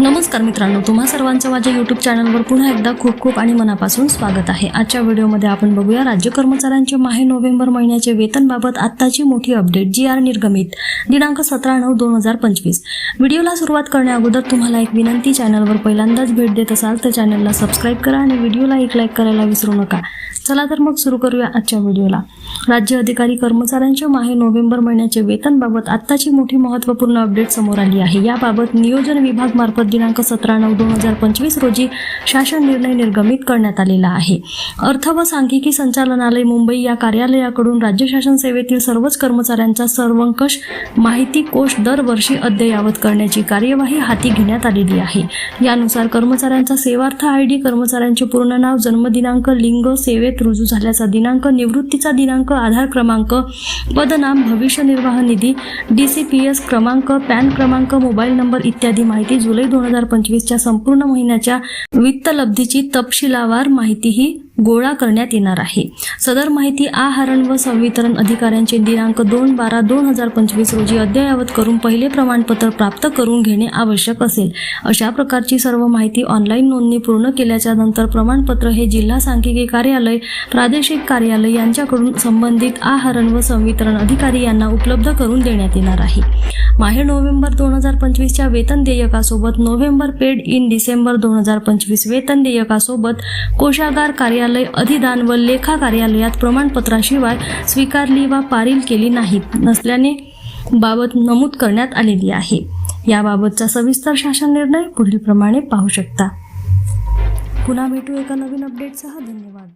नमस्कार मित्रांनो तुम्हा सर्वांचं माझ्या यूट्यूब चॅनलवर पुन्हा एकदा खूप खूप आणि मनापासून स्वागत आहे. आजच्या व्हिडिओमध्ये आपण बघूया राज्य कर्मचाऱ्यांचे माहे नोव्हेंबर महिन्याचे वेतनबाबत आत्ताची मोठी अपडेट जी आर निर्गमित दिनांक सतरा नऊ दोन हजार पंचवीस. व्हिडिओला सुरुवात करण्याअगोदर तुम्हाला एक विनंती चॅनलवर पहिल्यांदाच भेट देत असाल तर चॅनलला सबस्क्राईब करा आणि व्हिडिओला एक लाईक करायला विसरू नका. चला तर मग सुरू करूया आजच्या व्हिडिओला. राज्य अधिकारी कर्मचाऱ्यांच्या माहे नोव्हेंबर महिन्याचे वेतनबाबत आत्ताची मोठी महत्त्वपूर्ण अपडेट समोर आली आहे. याबाबत नियोजन विभाग मार्फत दिनांक सतरा नऊ दोन हजार पंचवीस रोजी शासन निर्णय निर्गमित करण्यात आलेला आहे. अर्थ व सांख्यिकी संचालनालय मुंबई या कार्यालयाकडून राज्य शासन सेवेतील सर्वच कर्मचाऱ्यांचा सर्वंकष माहिती कोश दरवर्षी अद्ययावत करण्याची कार्यवाही हाती घेण्यात आलेली आहे. यानुसार कर्मचाऱ्यांचा सेवार्थ आय डी कर्मचाऱ्यांचे पूर्ण नाव जन्मदिनांक लिंग सेवेत रुजू झाल्याचा दिनांक निवृत्तीचा दिनांक आधार क्रमांक पदनाम भविष्य निर्वाह निधी डी सी पी एस क्रमांक पॅन क्रमांक मोबाईल नंबर इत्यादी माहिती जुलै दोन हजार पंचवीसच्या संपूर्ण महिन्याच्या वित्त लब्धीची तपशिलावार माहितीही गोळा करण्यात येणार आहे. सदर माहिती आहरण व संवितरण अधिकाऱ्यांचे दिनांक दोन बारा दोन हजार पंचवीस रोजी अद्ययावत करून पहिले प्रमाणपत्र प्राप्त करून घेणे आवश्यक असेल. अशा प्रकारची सर्व माहिती ऑनलाईन नोंदणी पूर्ण केल्याच्यानंतर प्रमाणपत्र हे जिल्हा सांख्यिकी कार्यालय प्रादेशिक कार्यालय यांच्याकडून संबंधित आहरण व संवितरण अधिकारी यांना उपलब्ध करून देण्यात येणार आहे. माहे नोव्हेंबर दोन हजार पंचवीसच्या वेतन देयकासोबत नोव्हेंबर पेड इन डिसेंबर दोन हजार पंचवीस वेतन देयकासोबत कोशागार कार्यालय अधिदान व लेखा कार्यालयात प्रमाणपत्राशिवाय स्वीकारली वा पारील केली नाहीत नसल्याने बाबत नमूद करण्यात आलेली आहे. याबाबतचा सविस्तर शासन निर्णय पुढील प्रमाणे पाहू शकता. पुन्हा भेटू एका नवीन अपडेटसह धन्यवाद.